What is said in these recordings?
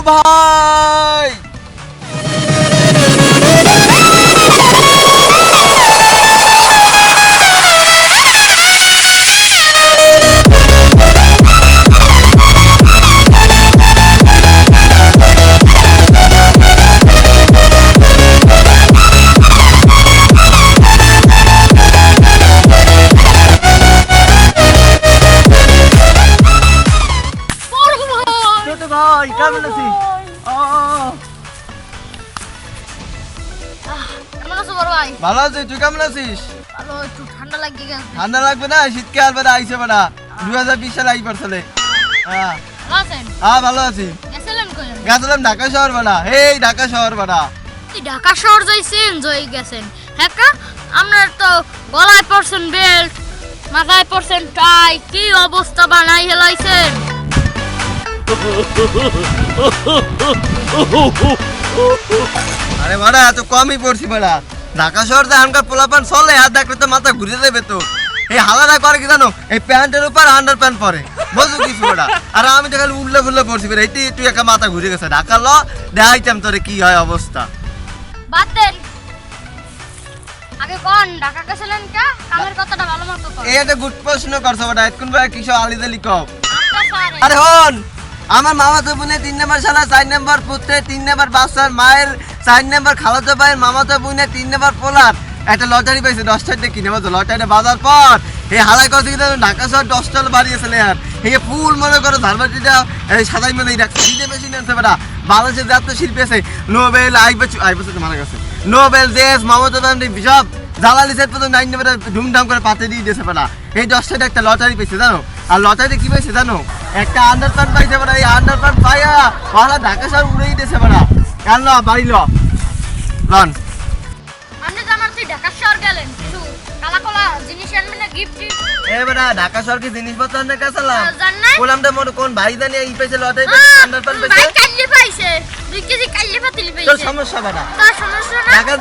ছোট ভাই তুই কেমন আছিস? ভালো একটু ঠান্ডা লাগিয়ে গেছে ঠান্ডা লাগবে না শীতকাল বেড়া আইসে বেড়া। দুই হাজার বিশ সালে আই পড়ছিলে হ্যাঁ। ভালো আছেন? হ্যাঁ ভালো আছি। কই? গেছিলাম ঢাকা শহর বেড়া। এই ঢাকা শহর বেড়া। তুই ঢাকা শহর যাইছেন? জয় গেছেন। হ্যাঁ আপনার তো গলায় পড়ছেন বেল্ট মাথায় পড়ছেন টাই কি অবস্থা বানাই হেলাইছেন? আরে বাড়া এত কমই পড়ছি বেড়া। ঢাকা শহর যে এখনকার পোলাপান চলে আর দেখলে তো মাথা ঘুরে দেবে তো। এই হালারা করে কি জানো? এই প্যান্টের উপর আন্ডার প্যান্ট পরে। বুঝছ কিছু বেড়া আর আমি তো খালি উল্লে ফুল্লে পড়ছি বেড়া এইটি তুই একা মাথা ঘুরে গেছে। ঢাকা ল দেখাইতাম তোরে কি হয় অবস্থা। বাদ দেন। আগে কোন ঢাকা গেছিলেন কা? কামের কথাটা ভালো মতো কর এই একটা গুড প্রশ্ন করছ বেটা এতক্ষণ বেড়া কিসব আলিদালি কও? আচ্ছা আরে হন আমার মামা তো বোনে তিন নম্বর শালা চার নম্বর পুত্রে তিন নম্বর বাচ্চার মায়ের চার নম্বর খালাতো ভাইয়ের মামা তো বোনে তিন নম্বর পোলার। একটা লটারি পাইছে দশটার দিয়ে কিনে। বলতো লটারিটা বাজার পর। এই হালাই কথা কিন্তু ঢাকা শহর দশটা বাড়িয়েছিল আর। এই ফুল মনে করো ধারবাটিটা এই সাদাই মনে রাখছে ডিজে মেশিন আনছে বেটা। বাংলাদেশের জাতীয় শিল্পী আছে। নোবেল আইবে আইবে মারা গেছে। নোবেল, দেশ, মমতা ব্যানার্জি সব। জ্বালালি সেট পর্যন্ত নাইন নেবে ধুমধাম করে পাতে দিয়ে দিয়েছে বেটা। এই দশটাটা একটা লটারি পেয়েছে জানো? আর লটারিতে কি পাইছে জানো একটা আন্ডার প্যান্ট পাইছে বেটা এই আন্ডার প্যান্ট পাইয়া পালা ঢাকা শহর উড়েই দিয়েছে বেটা কেন বাড়ি ল। লন। আপনি তো আমার তুই ঢাকা শহর গেলেন কিছু কালা কলা জিনিস আনবেন না গিফট এ বেটা ঢাকা শহর কি জিনিসপত্র আনতে গেছিলাম? জান বললাম তো মোর কোন ভাই জানি এই পেয়েছে লটারি আন্ডার প্যান্ট ভাই কাল্লি পাইছে। দুই কেজি কাল্লি পাতিলি তোর সমস্যা বেটা তার সমস্যা না? ঢাকা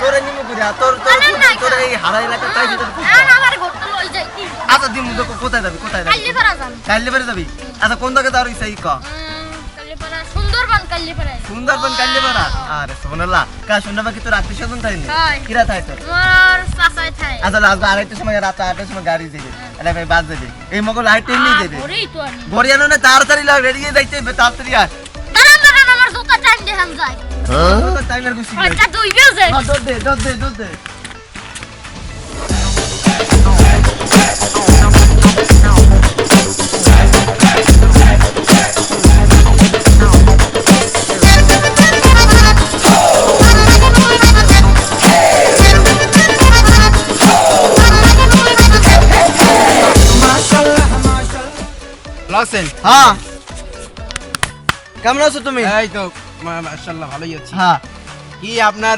তোরে নিমু করে তোর তোর তোর এই হারাই এলাকা পাইছে তোর আমার আচ্ছা দিমু তো কোথায় যাবি কোথায় যাবি? কাল্লি পারা যান কাইলে বেড়ে যাবি? আচ্ছা কোন জায়গায় তার ইচ্ছা ক কাল্লি পারা সুন্দরবন কাল্লি পারা সুন্দরবন কাইলে বেড়া আরে সোনাল্লা কা সুন্দরবন কি তোর আত্মীয় স্বজন তাই নি। কিরা তাই তোর? আমার চাচাই থাই আচ্ছা রাত আড়াইটার সময় রাত আড়াইটার সময় গাড়ি যাবে এটা ভাই বাস যাবে এই মগল লাইট টেনে যাবে ওরেই তো আনি না তাড়াতাড়ি লাগ রেডি হয়ে যাইতে তাড়াতাড়ি আর দাঁড়ান দাঁড়ান আমার জুতা টাইম দেখান যায় হ্যাঁ? টাইমের গুছি ওইটা দুই দোদ দে দোদ দে দে। লসেন হ্যাঁ। কেমন আছো তুমি? এই তো মাশাআল্লাহ ভালোই আছি। হ্যাঁ। কি আপনার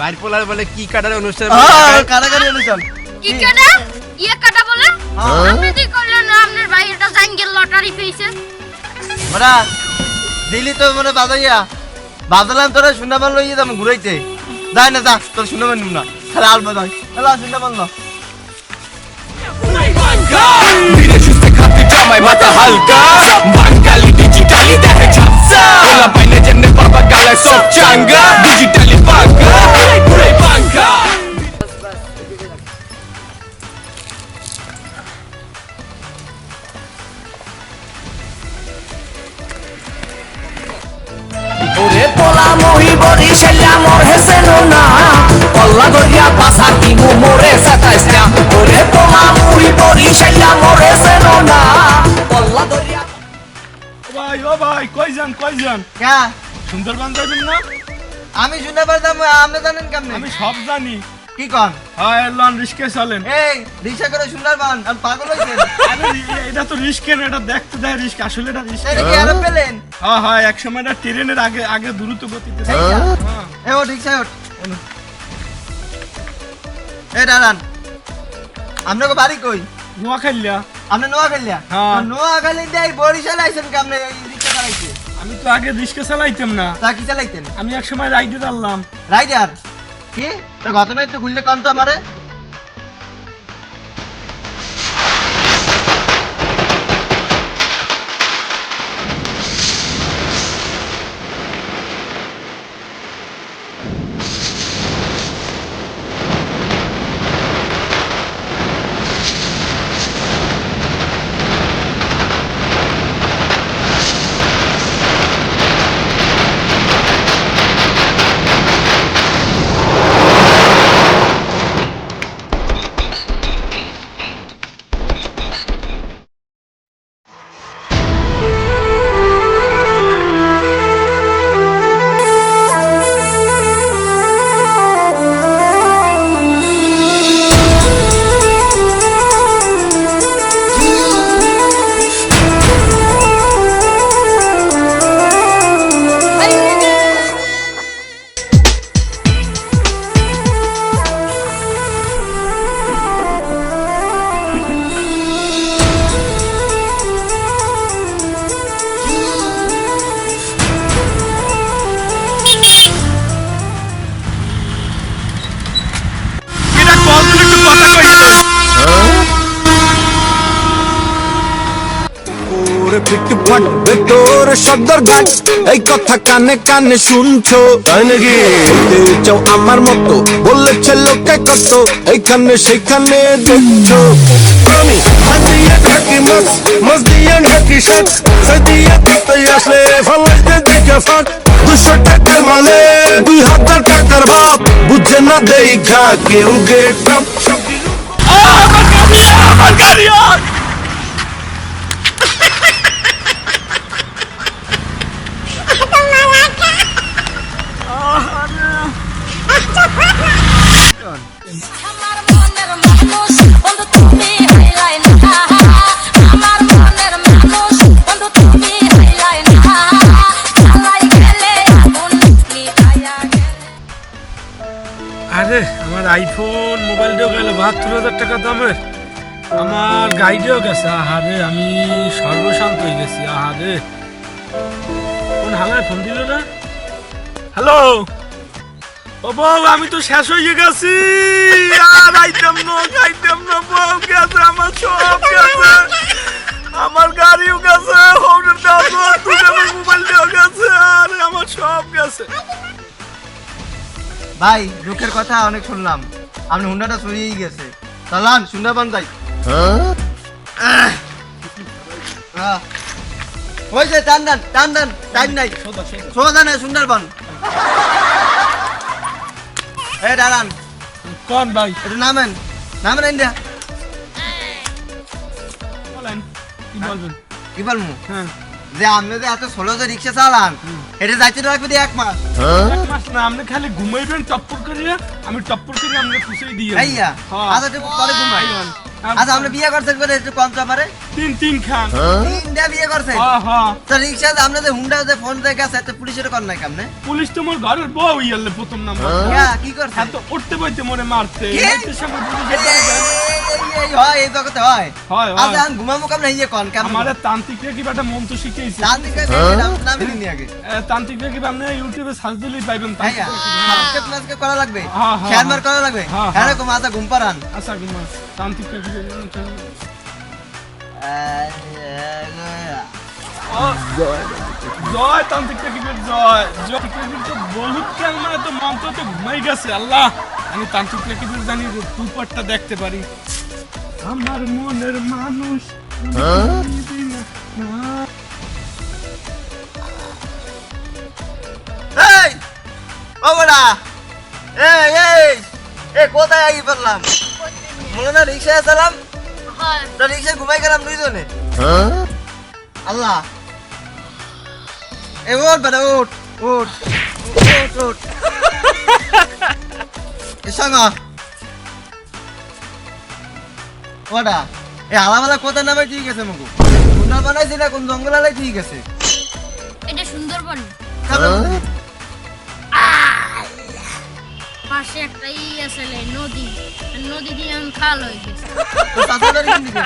ভাইয়ের বলে কি কাটার অনুষ্ঠান? হ্যাঁ কারাগারি অনুষ্ঠান। কি কাটা ইয়ে কাটা বলে? হ্যাঁ। আপনি কি করলেন? আপনার ভাই এটা জাঙ্গেল লটারি পেয়েছে। মোরা দিলি তো মানে বাজাইয়া। বাজালাম তোরা সুন্দরবন লইয়ে যাব ঘুরাইতে। যাই না যা তোর সুন্দরবন নিম না। খালি আল বাজাই হ্যালো সুন্দরবন না ধীরে জামাই মাথা হালকা। বাঙালি ডিজিটালি দেখে ঝাপসা। ওলা পাইলে জেনে বাবা গালে সব চাঙ্গা। সুন্দরবন যাবেন না? আমি সুন্দরবন যাব আপনি জানেন কেমনে? আমি সব জানি। কি কন? হয় লন রিস্কে চলেন। এই রিক্সা করে সুন্দরবন আমি পাগল আরে এটা তো রিস্কে না এটা দেখতে দেয় রিস্ক আসলে এটা রিস্ক। এটা কি আরও পেলেন? হ্যাঁ হয় এক সময় এটা ট্রেনের আগে আগে দ্রুত গতিতে এই যা। এ ও রিক্সা ওঠ। এ দাঁড়ান। আপনাকে বাড়ি কই? নোয়া নোয়াখাইলা আপনি নোয়াখালিয়া? হ্যাঁ। নোয়াখালী দিয়ে বরিশাল আইছেন কেমনে? আমি তো আগে রিক্সা চালাইতাম না। তা কি চালাইতেন? আমি এক সময় রাইডে চাললাম রাইডার? কি? তো ঘটনায় তো ঘুরলে কান তো আমারে। ফিট ফাটবে তোর সদর ঘাট। এই কথা কানে কানে শুনছো। চাও আমার মতো বলেছে লোকে কত এইখানে সেখানে দেখছ। আমি হাত দিয়ে মাছ মাছ দিয়ে ঢাকি শাক। সাই দিয়ে আসলে ফলাইতে দেখে ফাঁক। দুশো টাকার মানে দুই হাজার টাকার ভাব। বুঝে না দেখা কেউ গেট আমার গাড়ি। টাকা দামের। আমার গাড়িটাও গেছে আহারে আমি সর্বশান্ত হয়ে গেছি আহারে কোন হালায় ফোন দিল না? হ্যালো? ও বউ, আমি তো শেষ হয়ে গেছি। আর আইটেম নো আইটেম নো বউ গেছে, আমার সব গেছে। আমার গাড়িও গেছে হোটেলটাও গেছে মোবাইলটাও গেছে, আরে আমার সব গেছে। ভাই, দুঃখের কথা অনেক শুনলাম। আপনি হুন্ডাটা চুরিয়েই গেছে। চালান সুন্দরবন যাই। হয়েছে টান টান টান টান টাইম নাই। সোজা নাই সুন্দরবন এ দাঁড়ান কোন ভাই? একটু নামেন নামেন ইন্ডিয়া বলেন কি বলবেন? কি বলব হ্যাঁ। যে আপনি যে এত ষোলো যে রিক্সা চালান এটা যাইতে দিয়ে এক মাস? এক মাস না আপনি খালি ঘুমাইবেন টপ্পর করে আমি টপ্পর করে আপনি খুশি দিয়ে। আচ্ছা পরে ঘুমাই। আচ্ছা আপনি বিয়ে করছেন করে একটু কম চাপারে তিন তিন খান। তিনটা বিয়ে করছেন? হ্যাঁ হ্যাঁ। তো রিক্সা আপনি যে হুন্ডা যে ফোন দিয়ে গেছে তো পুলিশের কর নাই কামনে? পুলিশ তোমার ঘরের বউ ইয়ালে প্রথম নাম্বার। কি করছে? হ্যাঁ তো উঠতে বইতে মরে পুলিশে এই- হয় এই জগতে হয়। হয়, হয়। আচ্ছা আমি ঘুমাবো কামনে? ইয়ে কন কামনে? আমারে তান্ত্রিক কি একটা মন্ত্র শিখেছে জানতে কে নামে নিনি আগে। তান্ত্রিক কি আপনি ইউটিউবে সার্চ দিলেই মাস্ক্রাইব করা লাগবে? হ্যাঁ, হ্যাঁ, মার হ্যাঁ। করা লাগবে? হ্যাঁ, হ্যাঁ হ্যাঁ। আচ্ছা ঘুম পারান আচ্ছা তান্ত্রিক আল্লাহ। আমি তান্ত্রিক আমার মনের মানুষ এই কোথায় আগে পড়লাম মনে না রিক্সায় আসলাম হয়। রিক্সায় ঘুমাই গেলাম দুইজনে। আল্লাহ। এ ওঠ বেটা ওঠ ওঠ ওঠ ওঠ এ সঙ্গ ওটা এ আলামালা কোথায় নামে ঠিক আছে মুগু। সুন্দর বানাইছি না কোন জঙ্গল আলাই ঠিক আছে। এটা সুন্দরবন। পাশে একটা ই আছে নদী। নদী দিয়ে খাল হয়ে গেছে। তো চাচার বাড়ি কোন দিকে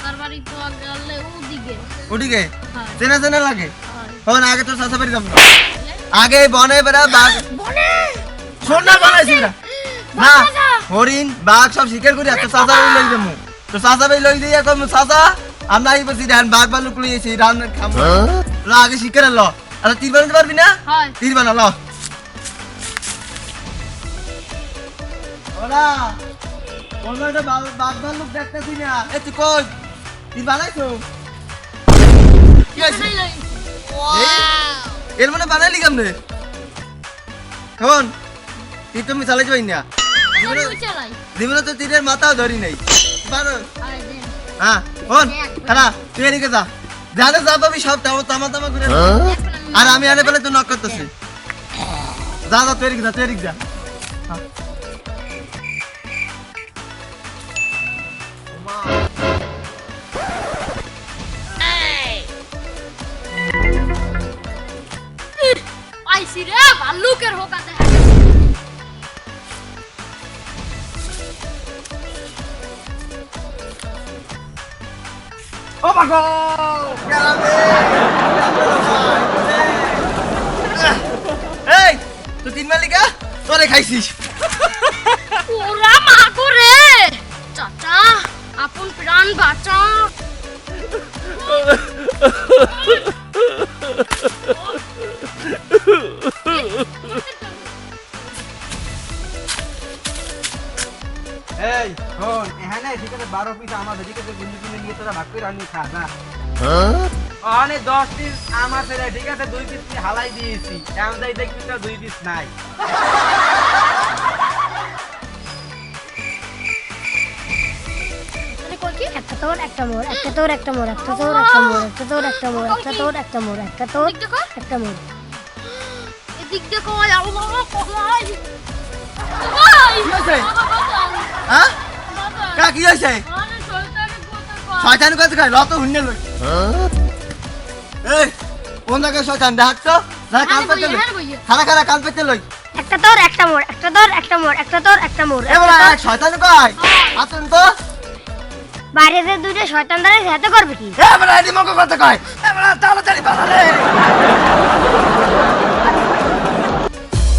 সার বাড়ি তো গেলে ওদিকে। ওদিকে? চেনা চেনা লাগে? হন আগে তো চাচা বাড়ি আগে বনে বেড়া বাঘ বনে! শোন না বানাইছি না না হরিণ বাঘ সব শিকার করি তো চাচা বাড়ি লই যাব। তো চাচা বাড়ি লই দিয়ে কম চাচা আমরা এই বসি ধান বাঘ বালুক লইয়েছি ধান খাব ল আগে শিকার ল। আচ্ছা তীর বানাতে পারবি না? হয়। তীর বানা ল। ওরা বাঘ ভাল্লুক দেখতেছি না। এ তুই কই? তীর বানাইছো? কি এর মানে বানাইলি কেমনে? কেমন তীর তুমি চালাই যাই না। জীবনে তো তীরের মাথাও ধরি নাই। হ্যাঁ হ্যাঁ তুই এদিকে যা। জানে যা পাবি সব তামা তামা তামা করে নে। আর আমি আনে পেলে তো নক করতেছি। যা যা তুই এদিকে যা তুই এদিকে যা। আইসি রে ভাল্লুকের হোকা দেখা ও বাগো গেলাম এই তুই তিন মালিকা তোরে খাইছিস। ওরা মা করে আপন প্রাণ বাঁচা? এই শোন এখানে ঠিক আছে বারো পিস আমার ঠিক আছে গুলি গুলি নিয়ে তোরা ভাগ করে আনি খা না অনেক দশ পিস আমার ঠিক আছে দুই পিস হালাই দিয়েছি। এমন যাই দেখবি দুই পিস নাই। একটা তোর একটা মোর একটা তোর একটা মোর একটা তোর একটা মোর একটা তোর একটা মোর একটা তোর একটা মোর একটা তোর একটা মোর। এদিক দেখো হ্যাঁ? কা কি হয়েছে? শয়তান লত হুন্নে লই। এই কোন জায়গায় শয়তান? হ্যাঁ পেতে লই। হ্যাঁ পেতে একটা তোর একটা মোর একটা তোর একটা মোর একটা তোর একটা মোর এবার শয়তান কয়? আসুন তো। বাইরে যে দুইটা শয়তান দ্বারা সাথে করবে কি? এবার এদি মগ কথা কয়। এবার তাড়াতাড়ি বানালে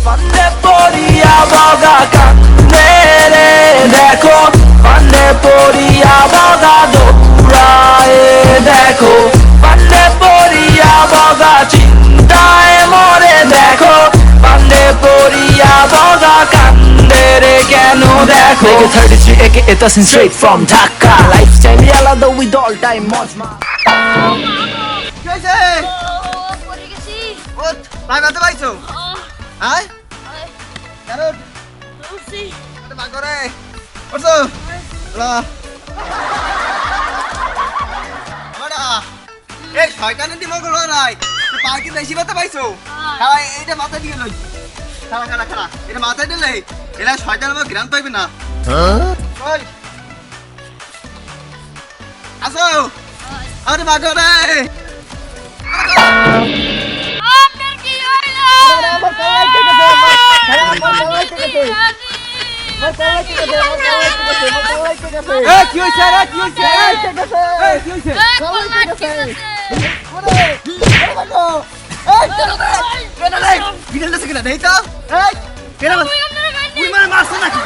পান্ডে পড়িয়া বগা কান্দে রে দেখো। পান্ডে পড়িয়া বগা দৌড়ায় দেখো। পান্ডে পড়িয়া বগা চিন্তায় মরে দেখো। গেছি ওঠ লাগাতে পাইছো? আয়। কেন? উঠছি ভাগ করে। ওঠো। লা। আমারা এই শয়তানের দিমাগ হলো নাই। তুই পা কি বেশি ব্যথা পাইছো? এইটা মাথা দিয়ে লই। খালা খালা খালা এটা মাথায় দিলে এরা শয়তান আমার গ্রাম পাইবে না আসো আরে করে আপনার কি এই কি হইছে রে কি আছে এই কেন তুই তুই মানে মারছ নাকি?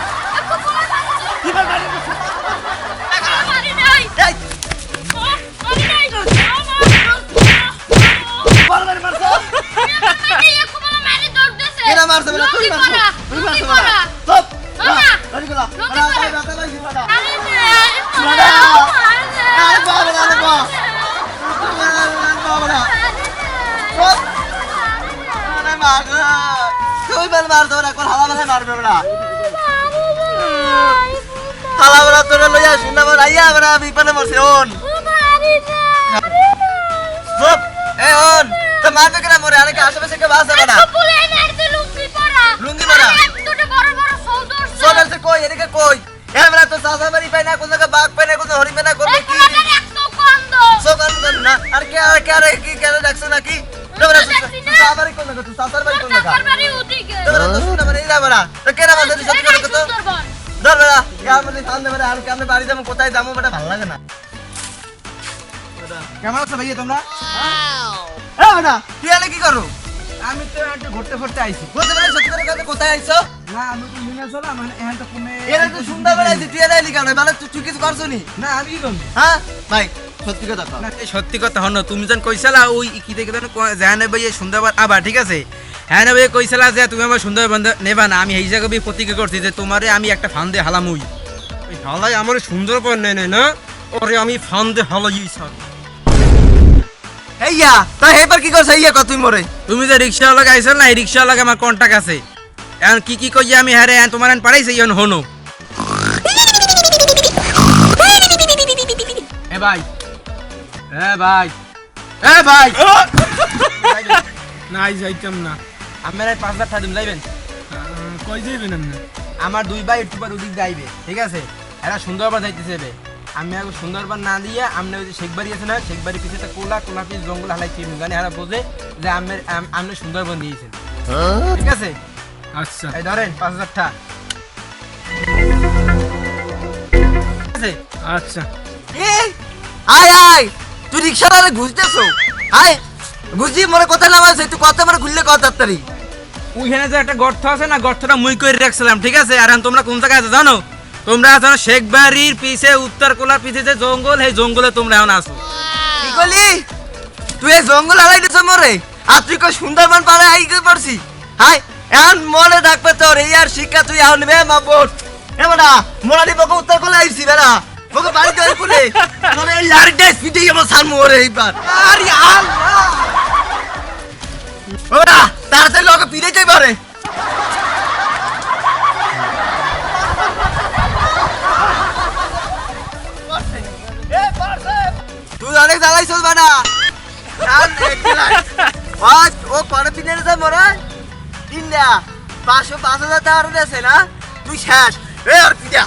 আরেকে আশেপাশে কে বাসে বলা লুঙ্গি পরা। কই? এদিকে কই? এমরা তো সাসা বাড়ি পাই না কোন বাঘ পাই না কোন হরিণ পাই না কোন কি? সোগান কোন না। আর কে আর কে আর কি কেন দেখছ নাকি? তোমরা কোন না। তুই সাসার কোন না তোমরা তো শুনে মানে ইরা বড়া তো কেন আমাদের সত্যি করে তো ধর বড়া ইয়ার মধ্যে সামনে বড়া আর কেমনে বাড়ি যাব কোথায় যাব বড়া ভালো লাগে না। কেমন আছো ভাইয়া তোমরা? এ বড়া তুই এনে কি করো? আমি তো একটু ঘুরতে ঘুরতে আইছি। বলতে পারি সত্যি করে কথা কোথায় আইছো? না আমি তো মিনা চলা মানে এখন তো কমে এরা তো সুন্দর করে আইছি তুই এনে এলি কেন? মানে তুই কিছু করছ নি না আমি কি করব হ্যাঁ? ভাই সত্যি কথা না সত্যি কথা হন তুমি যখন কইছিলা ওই কি দেখে জানে ভাই সুন্দরবন আবার ঠিক আছে? হ্যাঁ না ভাই কইছিলা যে তুমি আমার সুন্দরবন নেবা না আমি এই জায়গায় বি প্রতিজ্ঞা করছি যে তোমারে আমি একটা ফান দিয়ে হালামুই। ওই হালাই আমার সুন্দরবন নেই নেই না? ওরে আমি ফান দিয়ে হালাই স্যার এইয়া তাই এবার কি করছ? এইয়া কত তুই মরে। তুমি যে রিক্সাওয়ালা আইছো না এই রিক্সাওয়ালাকে আমার কন্টাক্ট আছে। এখন কি কি কইয়া আমি রে এখন তোমার এখন পারাইছি এখন হনো। এ ভাই এ ভাই এ ভাই। নাই যাইতাম না। আমার পাঁচ হাজার টাকা দিন যাইবেন কই যাইবেন আপনি? আমার দুই ভাই একটু পর ওদিক যাইবে ঠিক আছে? এরা সুন্দরবন যাইতেছে আমি আগে সুন্দরবন না দিয়ে আমনে ওই যে শেখবাড়ি আছে না শেখবাড়ি পিছে একটা কোলা কোলা পিস জঙ্গল হালাই চিনি জানি এরা বোঝে যে আমি আমনে সুন্দরবন দিয়েছেন। ঠিক আছে? আচ্ছা। এই ধরেন পাঁচ হাজার টাকা আছে? আচ্ছা। আয় আয় তুই রিক্সাওয়ালা ঘুষ দেছো আয় ঘুষি মরে কোথায় নামাইছে তুই কত মানে ঘুরলে কত তাড়াতাড়ি? ওইখানে যে একটা গর্ত আছে না গর্তটা মুই করে রাখছিলাম ঠিক আছে? আর তোমরা কোন জায়গায় আছো জানো? তোমরা আছো শেখবাড়ির পিছে, উত্তর কোলার পিছে যে জঙ্গল, সেই জঙ্গলে তোমরা এখন আছো। কি করলি? তুই এই জঙ্গল হারাই দিছ মরে? আর তুই কই সুন্দরবন পারে আইতে পারছি হাই, এখন মনে থাকবে তোর, এই আর শিক্ষা তুই এখন বে মা বোট এ মোরালি বকে উত্তর করে আইছি, বেটা। বকে বাড়িতে আই পুলে তোর এই লাড়িটা স্পিডে আমার সামনে ওরে এইবার। আরে আল্লাহ। ও বেটা, তাড়াতাড়ি লোকে পিড়ে আজ ও পরে পিনে রে মরে ইন্ডিয়া পাঁচশো পাঁচ হাজার টাকা আরও দিয়েছে না? তুই শেষ। এ, আর পিটা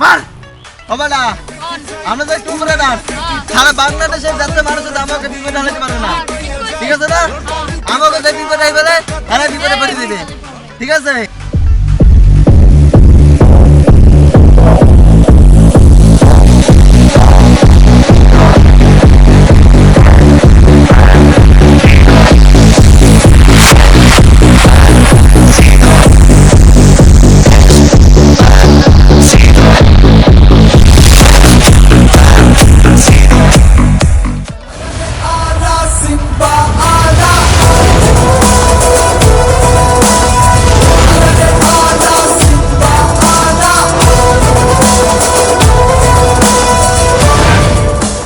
মার। ও বেটা আমরা তো উপরে দাঁড় সারা বাংলাদেশের যাতে মানুষ আমাকে বিপদে হারাতে পারে না। ঠিক আছে না? আমাকে যে বিপদে আইবে এরা বিপদে পড়ে দিবে ঠিক আছে?